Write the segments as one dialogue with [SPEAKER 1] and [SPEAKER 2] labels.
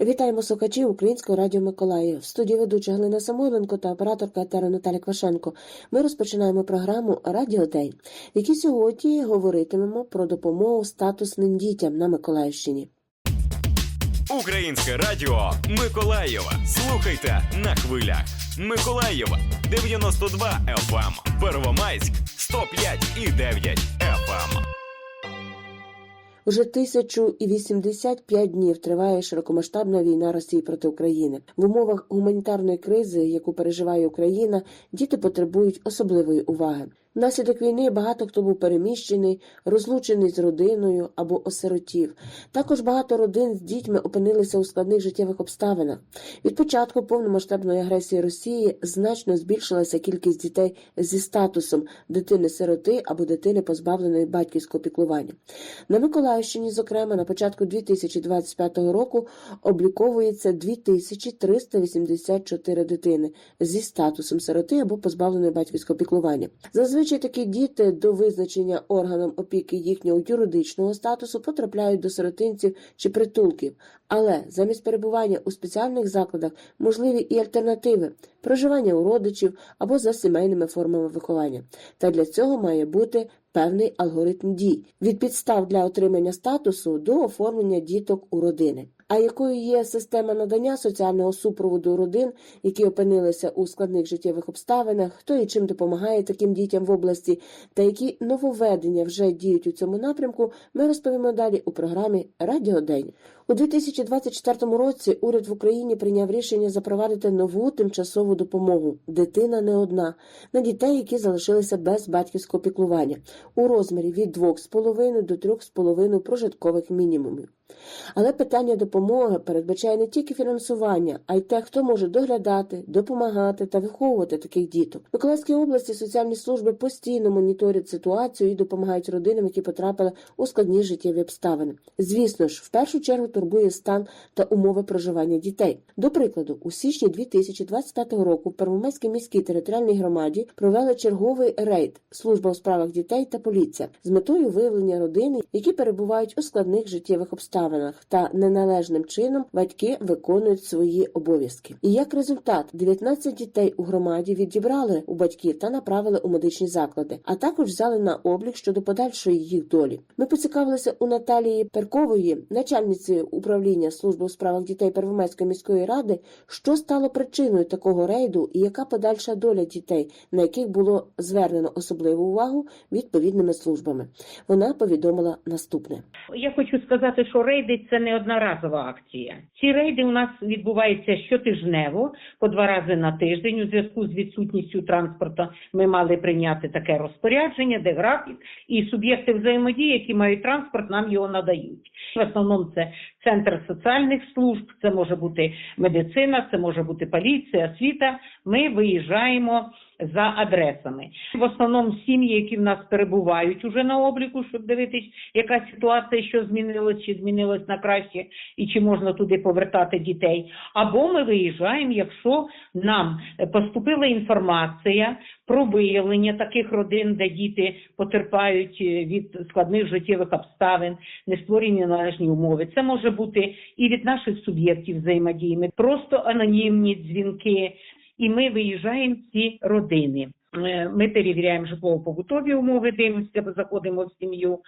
[SPEAKER 1] Вітаємо слухачів Українського радіо Миколаїв. В студії ведуча Галина Самойленко та операторка етера Наталя Квашенко. Ми розпочинаємо програму Радіо День, в якій сьогодні говоритимемо про допомогу статусним дітям на Миколаївщині.
[SPEAKER 2] Українське радіо Миколаєва. Слухайте на хвилях. Миколаєва 92 FM, Первомайськ 105 і 9 FM.
[SPEAKER 1] Уже 1085 днів триває широкомасштабна війна Росії проти України. В умовах гуманітарної кризи, яку переживає Україна, діти потребують особливої уваги. Внаслідок війни багато хто був переміщений, розлучений з родиною або осиротів. Також багато родин з дітьми опинилися у складних життєвих обставинах. Від початку повномасштабної агресії Росії значно збільшилася кількість дітей зі статусом дитини-сироти або дитини, позбавленої батьківського піклування. На Миколаївщині, зокрема, на початку 2025 року обліковується 2384 дитини зі статусом сироти або позбавленої батьківського піклування. Зазвичай такі діти до визначення органом опіки їхнього юридичного статусу потрапляють до сиротинців чи притулків, але замість перебування у спеціальних закладах можливі і альтернативи проживання у родичів або за сімейними формами виховання. Та для цього має бути певний алгоритм дій від підстав для отримання статусу до оформлення діток у родини. А якою є система надання соціального супроводу родин, які опинилися у складних життєвих обставинах, хто і чим допомагає таким дітям в області, та які нововведення вже діють у цьому напрямку, ми розповімо далі у програмі Радіо День. У 2024 році уряд в Україні прийняв рішення запровадити нову тимчасову допомогу Дитина не одна на дітей, які залишилися без батьківського піклування у розмірі від 2,5 до 3,5 прожиткових мінімумів. Але питання допомоги передбачає не тільки фінансування, а й те, хто може доглядати, допомагати та виховувати таких діток. В Миколаївській області соціальні служби постійно моніторять ситуацію і допомагають родинам, які потрапили у складні життєві обставини. Звісно ж, в першу чергу турбує стан та умови проживання дітей. До прикладу, у січні 2025 року в Первомайській міській територіальній громаді провели черговий рейд служба у справах дітей та поліція з метою виявлення родини, які перебувають у складних життєвих обставинах та неналежним чином батьки виконують свої обов'язки. І як результат, 19 дітей у громаді відібрали у батьків та направили у медичні заклади, а також взяли на облік щодо подальшої їх долі. Ми поцікавилися у Наталії Перкової, начальниці управління служби у справах дітей Первомайської міської ради, що стало причиною такого рейду і яка подальша доля дітей, на яких було звернено особливу увагу відповідними службами. Вона повідомила наступне.
[SPEAKER 3] Я хочу сказати, що рейди це не одноразова акція. Ці рейди у нас відбуваються щотижнево, по два рази на тиждень. У зв'язку з відсутністю транспорту ми мали прийняти таке розпорядження, де графік, і суб'єкти взаємодії, які мають транспорт, нам його надають. В основному це центр соціальних служб, це може бути медицина, це може бути поліція, освіта. Ми виїжджаємо за адресами. В основному сім'ї, які в нас перебувають уже на обліку, щоб дивитись, яка ситуація, що змінилось, чи змінилось на краще, і чи можна туди повертати дітей. Або ми виїжджаємо, якщо нам поступила інформація про виявлення таких родин, де діти потерпають е, від складних життєвих обставин, не створені належні умови. Це може бути і від наших суб'єктів взаємодії, просто анонімні дзвінки і ми виїжджаємо ці родини. Е, Ми перевіряємо житлово-побутові умови, дивимося, заходимо в сім'ю.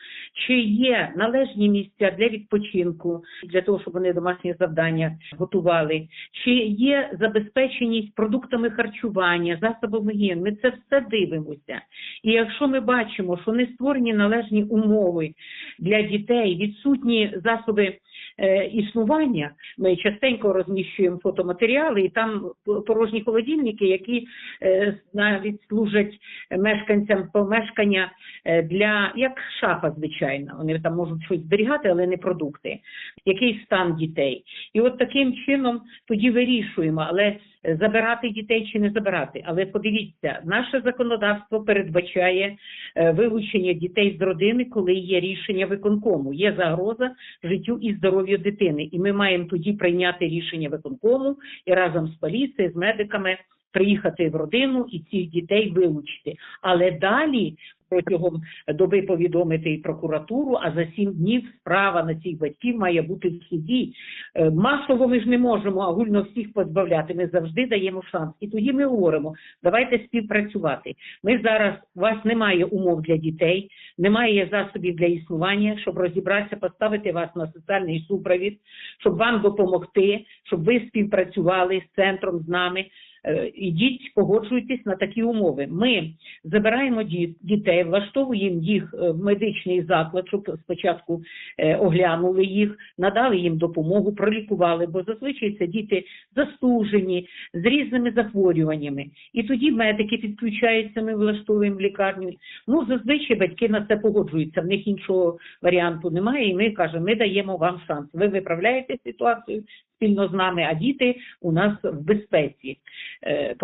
[SPEAKER 3] Чи є належні місця для відпочинку, для того, щоб вони домашні завдання готували? Чи є забезпеченість продуктами харчування, засобами гігієни? Ми це все дивимося. І якщо ми бачимо, що не створені належні умови для дітей, відсутні засоби е, існування. Ми частенько розміщуємо фотоматеріали, і там порожні холодильники, які е, навіть служать мешканцям помешкання е, для як шафа, звичайно. Вони там можуть щось зберігати, але не продукти. Який стан дітей? І от таким чином тоді вирішуємо, але забирати дітей чи не забирати. Але подивіться, наше законодавство передбачає е, вилучення дітей з родини, коли є рішення виконкому. Є загроза життю і здоров'ю дитини. І ми маємо тоді прийняти рішення виконкому і разом з поліцією, з медиками приїхати в родину і цих дітей вилучити. Але далі протягом доби повідомити і прокуратуру, а за сім днів справа на цих батьків має бути в суді. Е, Масово ми ж не можемо агульно всіх позбавляти. Ми завжди даємо шанс. І тоді ми говоримо, давайте співпрацювати. Ми зараз у вас немає умов для дітей, немає засобів для існування, щоб розібратися, поставити вас на соціальний супровід, щоб вам допомогти, щоб ви співпрацювали з центром з нами. Е, Ідіть, погоджуйтесь на такі умови. Ми забираємо ді- дітей, влаштовуємо їх е, в медичний заклад, щоб спочатку е, оглянули їх, надали їм допомогу, пролікували, бо зазвичай це діти застужені з різними захворюваннями. І тоді медики підключаються, ми влаштовуємо лікарню. Ну, зазвичай батьки на це погоджуються, в них іншого варіанту немає, і ми кажемо, ми даємо вам шанс. Ви виправляєте ситуацію спільно з нами, а діти у нас в безпеці е.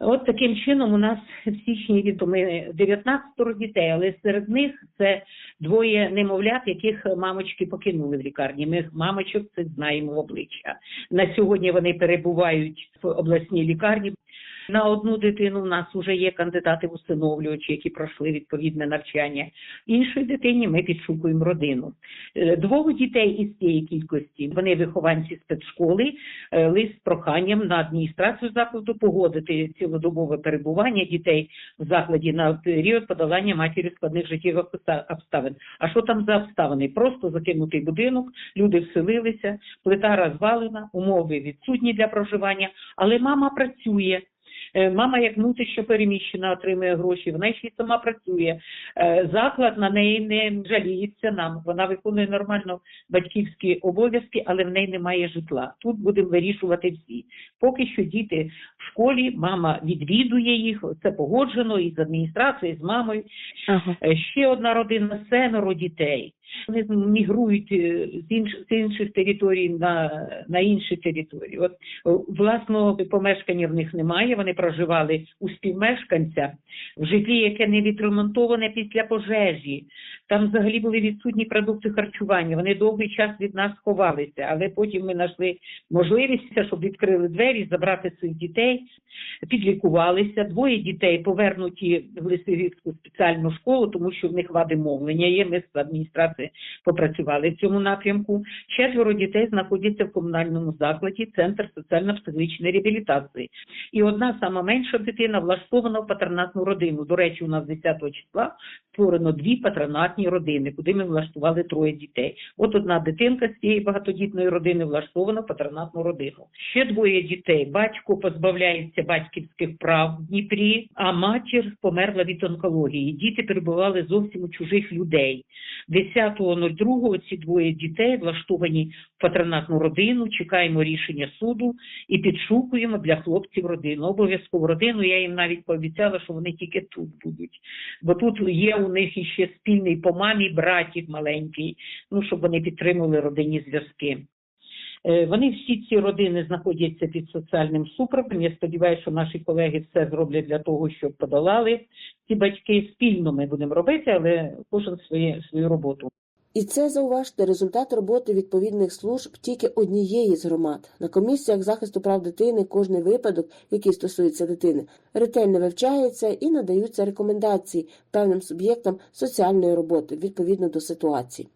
[SPEAKER 3] От таким чином у нас в січні від 19 дітей, але серед них це двоє немовлят, яких мамочки покинули в лікарні. Ми мамочок це знаємо в обличчя. На сьогодні вони перебувають в обласній лікарні. На одну дитину у нас вже є кандидати в усиновлювачі, які пройшли відповідне навчання. Іншій дитині ми підшукуємо родину. Е, Двох дітей із цієї кількості вони вихованці спецшколи. е, Лист з проханням на адміністрацію закладу погодити цілодобове перебування дітей в закладі на період подолання матері складних життєвих обставин. А що там за обставини? Просто закинутий будинок, люди вселилися, плита розвалена, умови відсутні для проживання, але мама працює. Е, Мама, як внутрішньо переміщена, отримує гроші, вона ще й сама працює. Е, Заклад на неї не жаліється нам. Вона виконує нормально батьківські обов'язки, але в неї немає житла. Тут будемо вирішувати всі. Поки що діти в школі, мама відвідує їх, це погоджено і з адміністрацією, і з мамою.
[SPEAKER 1] Ага.
[SPEAKER 3] Е, Ще одна родина, семеро дітей. Вони мігрують е, з інших, з інших територій на, на інші території. От е, власного помешкання в них немає. Вони проживали у співмешканця в житлі, яке не відремонтоване після пожежі. Там взагалі були відсутні продукти харчування. Вони довгий час від нас ховалися, але потім ми знайшли можливість, щоб відкрили двері, забрати цих дітей, підлікувалися. Двоє дітей повернуті в Лисивівську спеціальну школу, тому що в них вади мовлення є. Ми з адміністрації попрацювали в цьому напрямку. Четверо дітей знаходяться в комунальному закладі Центр соціально-психологічної реабілітації. І одна сама менша дитина влаштована в патронатну родину. До речі, у нас 10 числа створено дві патронатні родини, куди ми влаштували троє дітей. От одна дитинка з цієї багатодітної родини влаштована в патронатну родину. Ще двоє дітей. Батько позбавляється батьківських прав в Дніпрі, а матір померла від онкології. Діти перебували зовсім у чужих людей. 10.02 ці двоє дітей влаштовані в патронатну родину. Чекаємо рішення суду і підшукуємо для хлопців родину. Обов'язково родину. Я їм навіть пообіцяла, що вони тільки тут будуть. Бо тут є у них іще спільний по мамі братів маленький, ну щоб вони підтримували родинні зв'язки. Е, Вони всі ці родини знаходяться під соціальним супроводом. Я сподіваюся, що наші колеги все зроблять для того, щоб подолали ці батьки. Спільно ми будемо робити, але кожен свою, свою роботу.
[SPEAKER 1] І це зауважте результат роботи відповідних служб тільки однієї з громад. На комісіях захисту прав дитини кожний випадок, який стосується дитини, ретельно вивчається і надаються рекомендації певним суб'єктам соціальної роботи відповідно до ситуації.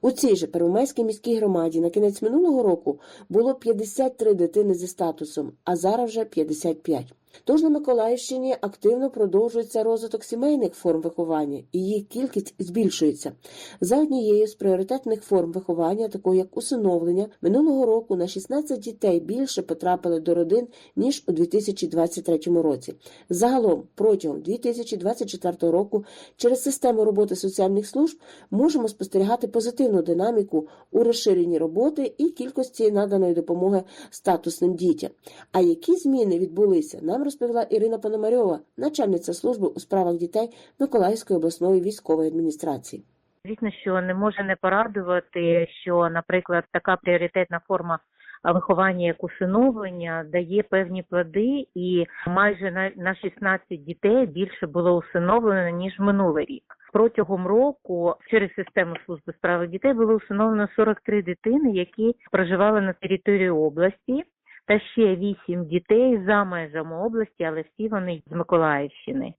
[SPEAKER 1] У цій же Первомайській міській громаді на кінець минулого року було 53 дитини зі статусом, а зараз вже 55. Тож на Миколаївщині активно продовжується розвиток сімейних форм виховання, і їх кількість збільшується. За однією з пріоритетних форм виховання, такою як усиновлення, минулого року на 16 дітей більше потрапили до родин ніж у 2023 році. Загалом протягом 2024 року через систему роботи соціальних служб можемо спостерігати позитивну динаміку у розширенні роботи і кількості наданої допомоги статусним дітям. А які зміни відбулися, нам розповіла Ірина Пономарьова, начальниця служби у справах дітей Миколаївської обласної військової адміністрації.
[SPEAKER 4] Звісно, що не може не порадувати, що, наприклад, така пріоритетна форма виховання, як усиновлення, дає певні плоди, і майже на 16 дітей більше було усиновлено ніж минулий рік. Протягом року через систему служби справи дітей було усиновлено 43 дитини, які проживали на території області, та ще 8 дітей за межами області, але всі вони з Миколаївщини.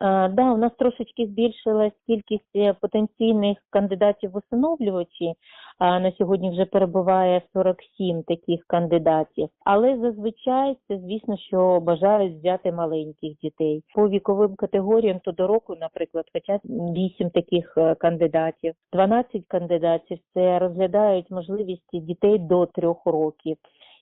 [SPEAKER 4] Е, Да, у нас трошечки збільшилась кількість е, потенційних кандидатів в усиновлювачі. На сьогодні вже перебуває 47 таких кандидатів. Але зазвичай це, звісно, що бажають взяти маленьких дітей. По віковим категоріям то до року, наприклад, хоча 8 таких е, кандидатів, 12 кандидатів це розглядають можливість дітей до 3 років.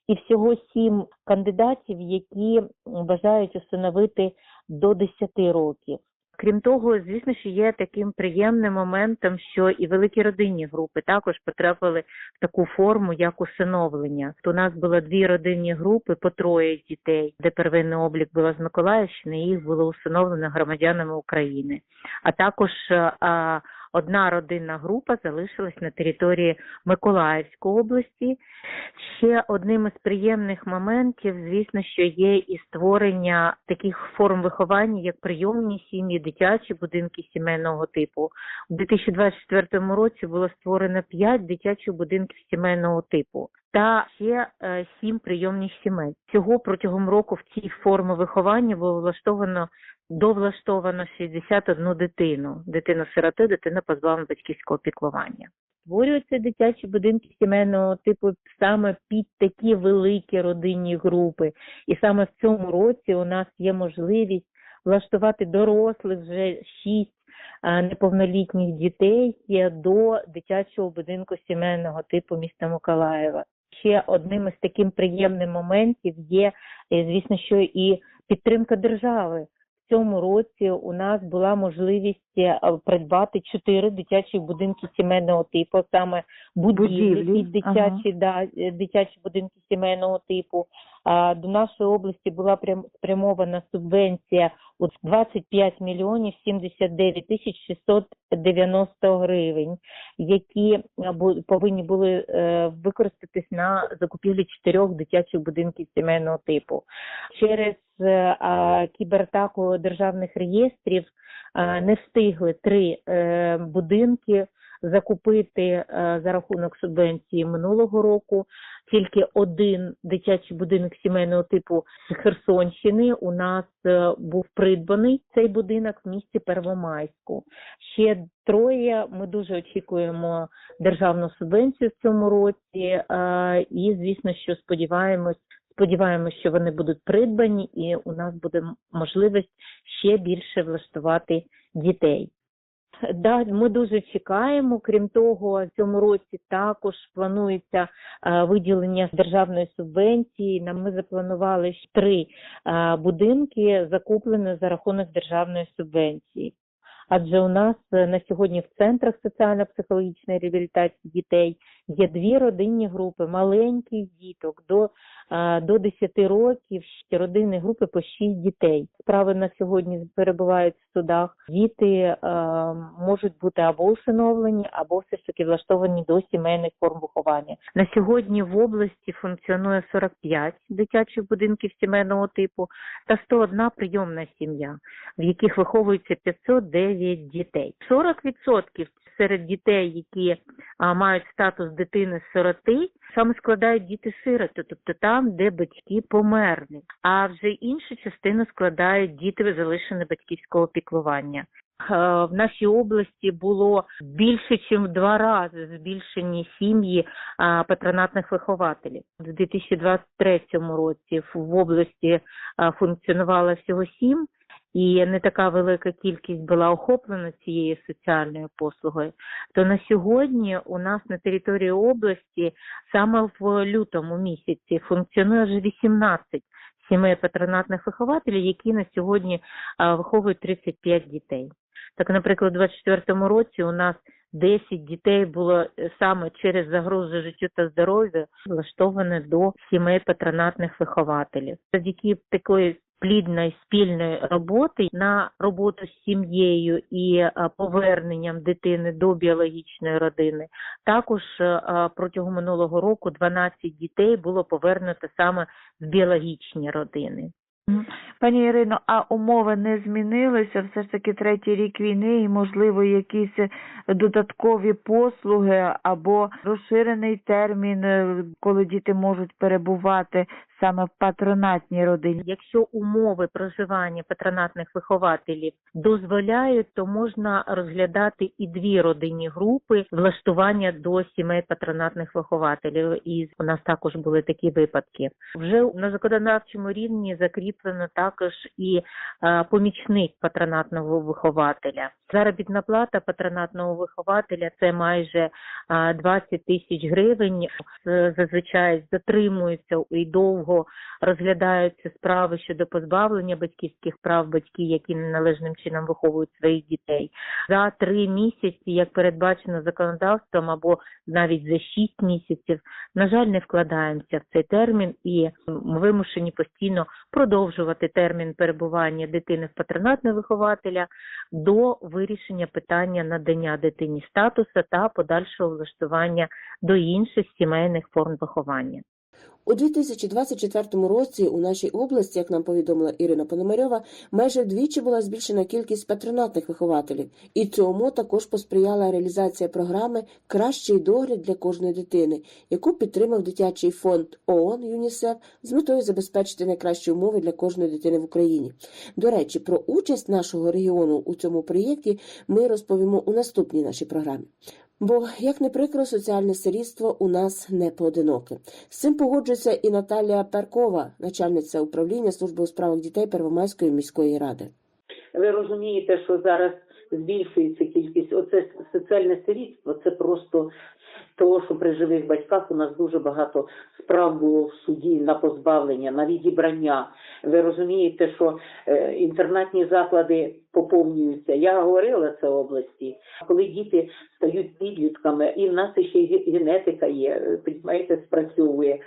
[SPEAKER 4] І всього 7 кандидатів, які бажають усиновити до 10 років. Крім того, звісно, що є таким приємним моментом, що і великі родинні групи також потрапили в таку форму, як усиновлення. То у нас було дві родинні групи по троє дітей, де первинний облік було з Миколаївщини, їх було усиновлено громадянами України. А також а, одна родинна група залишилась на території Миколаївської області. Ще одним із приємних моментів, звісно, що є і створення таких форм виховання, як прийомні сім'ї, дитячі будинки сімейного типу. У 2024 році було створено 5 дитячих будинків сімейного типу та ще е, 7 прийомних сімей. Всього протягом року в цій формі виховання було влаштовано довлаштовано 61 дитину. Дитину сироти, дитина позбавлена батьківського піклування. Створюються дитячі будинки сімейного типу саме під такі великі родинні групи. І саме в цьому році у нас є можливість влаштувати дорослих вже шість неповнолітніх дітей до дитячого будинку сімейного типу міста Миколаєва. Ще одним із таким приємним моментів є, е, звісно, що і підтримка держави. Цьому році у нас була можливість е, придбати чотири дитячі будинки сімейного типу, саме будівлі,
[SPEAKER 5] Будівлі,
[SPEAKER 4] дитячі, да, е, дитячі будинки сімейного типу. А, До нашої області була прям спрямована субвенція у 25 мільйонів 79 тисяч 690 гривень, які повинні були е, використатись на закупівлі чотирьох дитячих будинків сімейного типу. Через е, кібератаку державних реєстрів а, не встигли три е, будинки закупити е, за рахунок субвенції минулого року. Тільки один дитячий будинок сімейного типу з Херсонщини у нас е, був придбаний цей будинок в місті Первомайську. Ще троє. Ми дуже очікуємо державну субвенцію в цьому році, е, і звісно, що сподіваємось. Сподіваємось, що вони будуть придбані, і у нас буде можливість ще більше влаштувати дітей. Да, ми дуже чекаємо. Крім того, в цьому році також планується е, виділення державної субвенції. Нам ми запланували три е, будинки, закуплені за рахунок державної субвенції. Адже у нас е, на сьогодні в центрах соціально-психологічної реабілітації дітей є дві родинні групи, маленьких діток до, е, до 10 років, родинні групи по 6 дітей. Справи на сьогодні перебувають в судах. Діти е, можуть бути або усиновлені, або все ж таки влаштовані до сімейних форм виховання. На сьогодні в області функціонує 45 дитячих будинків сімейного типу та 101 прийомна сім'я, в яких виховується 509 дітей. 40% серед дітей, які а, мають статус дитини-сироти, саме складають діти-сироти, тобто там, де батьки померли. А вже іншу частину складають діти, залишені батьківського піклування. Е, В нашій області було більше, ніж в два рази збільшені сім'ї патронатних вихователів. У 2023 році в області функціонувало всього сім, і не така велика кількість була охоплена цією соціальною послугою. То на сьогодні у нас на території області саме в лютому місяці функціонує вже 18 сімей патронатних вихователів, які на сьогодні виховують 35 дітей. Так, наприклад, у 2024 році у нас 10 дітей було е, саме через загрозу життю та здоров'ю влаштовано до сімей патронатних вихователів. Завдяки такої плідної спільної роботи на роботу з сім'єю і е, поверненням дитини до біологічної родини. Також е, е, протягом минулого року 12 дітей було повернуто саме в біологічні родини.
[SPEAKER 5] Пані Ірино, а умови не змінилися? Все ж таки третій рік війни і, можливо, якісь додаткові послуги або розширений термін, коли діти можуть перебувати саме в патронатній родині?
[SPEAKER 4] Якщо умови проживання патронатних вихователів дозволяють, то можна розглядати і дві родинні групи влаштування до сімей патронатних вихователів. І у нас також були такі випадки. Вже на законодавчому рівні закріплено також і е, помічник патронатного вихователя. Заробітна плата патронатного вихователя це майже е, 20 тисяч гривень. Е, Зазвичай затримуються і довго розглядаються справи щодо позбавлення батьківських прав батьків, які неналежним чином виховують своїх дітей. За три місяці, як передбачено законодавством, або навіть за шість місяців, на жаль, не вкладаємося в цей термін, і вимушені постійно продовжувати термін перебування дитини в патронатного вихователя до вирішення питання надання дитині статусу та подальшого влаштування до інших сімейних форм виховання.
[SPEAKER 1] У 2024 році у нашій області, як нам повідомила Ірина Пономарьова, майже вдвічі була збільшена кількість патронатних вихователів, і цьому також посприяла реалізація програми Кращий догляд для кожної дитини, яку підтримав дитячий фонд ООН ЮНІСЕФ з метою забезпечити найкращі умови для кожної дитини в Україні. До речі, про участь нашого регіону у цьому проєкті ми розповімо у наступній нашій програмі. Бо, як не прикро, соціальне сирітство у нас не поодиноке. З цим погоджується і Наталія Перкова, начальниця управління служби у справах дітей Первомайської міської ради.
[SPEAKER 3] Ви розумієте, що зараз збільшується кількість оце соціальне сирітство. Це просто того, що при живих батьках у нас дуже багато справ було в суді на позбавлення, на відібрання. Ви розумієте, що е, інтернатні заклади поповнюються. Я говорила це в області. Коли діти стають підлітками, і в нас ще генетика є, е, розумієте, спрацьовує.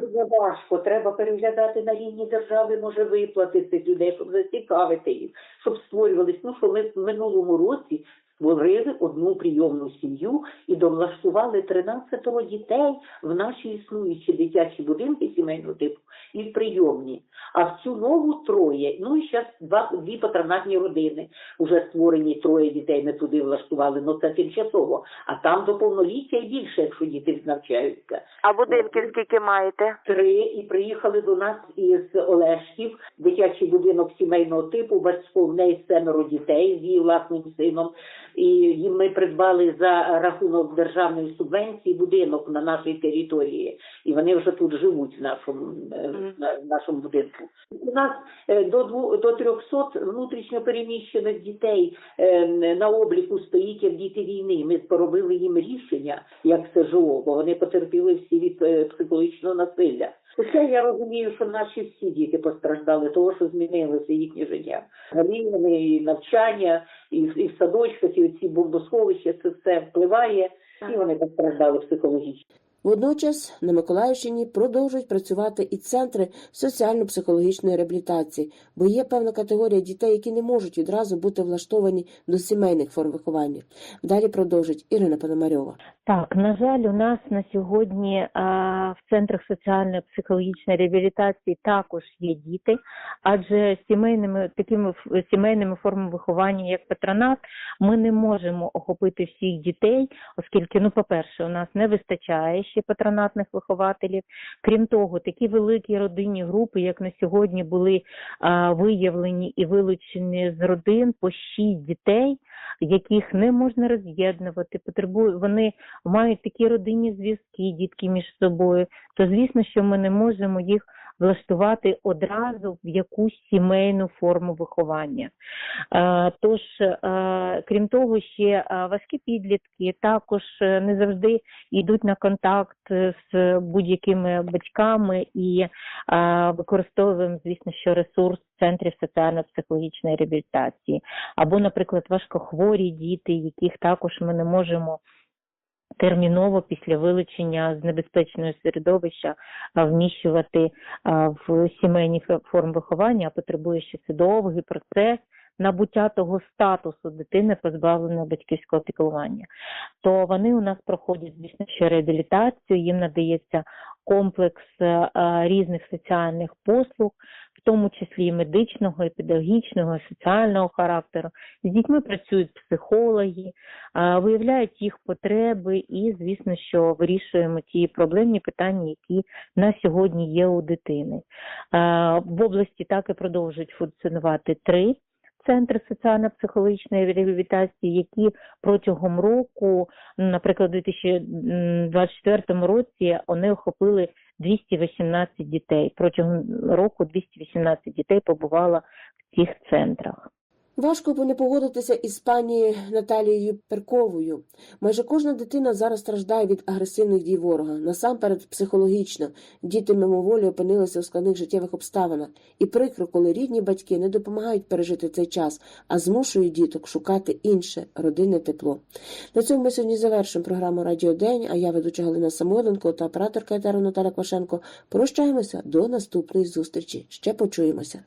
[SPEAKER 3] Дуже важко. Треба переглядати на рівні держави, може виплати цих людей, щоб зацікавити їх, щоб створювались. Ну що ми в минулому році створили одну прийомну сім'ю і довлаштували 13 дітей в наші існуючі дитячі будинки сімейного типу і в прийомні. А в цю нову троє. Ну і зараз два дві патронатні родини. Уже створені троє дітей. Ми туди влаштували. Ну це тимчасово. А там до повноліття і більше, якщо діти навчаються
[SPEAKER 5] А будинків скільки маєте?
[SPEAKER 3] три і приїхали до нас із Олешків, дитячий будинок сімейного типу, батько в неї семеро дітей з її власним сином. І ми придбали за рахунок державної субвенції будинок на нашій території, і вони вже тут живуть в нашому, е, в нашому будинку. У нас е, до до 300 внутрішньо переміщених дітей е, на обліку стоїть як діти війни. Ми поробили їм рішення як СЖО, бо вони потерпіли всі від психологічного насилля. Хоча я розумію, що наші всі діти постраждали, того, що змінилося їхнє життя. Рівни, і навчання, і, і в садочках, і ці бомбосховища, це все впливає, і вони постраждали психологічно.
[SPEAKER 1] Водночас на Миколаївщині продовжують працювати і центри соціально-психологічної реабілітації, бо є певна категорія дітей, які не можуть відразу бути влаштовані до сімейних форм виховання. Далі продовжить Ірина Пономарьова.
[SPEAKER 4] Так, на жаль, у нас на сьогодні а, в центрах соціальної психологічної реабілітації також є діти, адже сімейними такими сімейними формами виховання, як патронат, ми не можемо охопити всіх дітей, оскільки, ну, по-перше, у нас не вистачає ще патронатних вихователів. Крім того, такі великі родинні групи, як на сьогодні, були а, виявлені і вилучені з родин по шість дітей, яких не можна роз'єднувати, вони мають такі родинні зв'язки, дітки між собою, то звісно, що ми не можемо їх влаштувати одразу в якусь сімейну форму виховання. Е, Тож, е, крім того, ще е, важкі підлітки також не завжди йдуть на контакт з будь-якими батьками і використовуємо, звісно, що ресурс центрів соціально-психологічної реабілітації, або, наприклад, важкохворі діти, яких також ми не можемо терміново після вилучення з небезпечного середовища вміщувати в сімейні форми виховання, а потребує ще довгий процес набуття того статусу дитини, позбавленої батьківського піклування. То вони у нас проходять, звісно, що реабілітацію, їм надається комплекс е, е, різних соціальних послуг, в тому числі і медичного, і педагогічного, і соціального характеру. З дітьми працюють психологи, е, виявляють їх потреби і, звісно, що вирішуємо ті проблемні питання, які на сьогодні є у дитини. В області так і продовжують функціонувати три центри соціально-психологічної реабілітації, які протягом року, наприклад, у 2024 році вони охопили 218 дітей. Протягом року 218 дітей побувало в цих центрах.
[SPEAKER 1] Важко не погодитися із пані Наталією Перковою. Майже кожна дитина зараз страждає від агресивних дій ворога, насамперед психологічно. Діти мимоволі опинилися у складних життєвих обставинах, і прикро, коли рідні батьки не допомагають пережити цей час, а змушують діток шукати інше родинне тепло. На цьому ми сьогодні завершимо програму Радіо День. А я ведуча Галина Самойленко та операторка етеру Наталя Квашенко. Прощаємося до наступної зустрічі. Ще почуємося.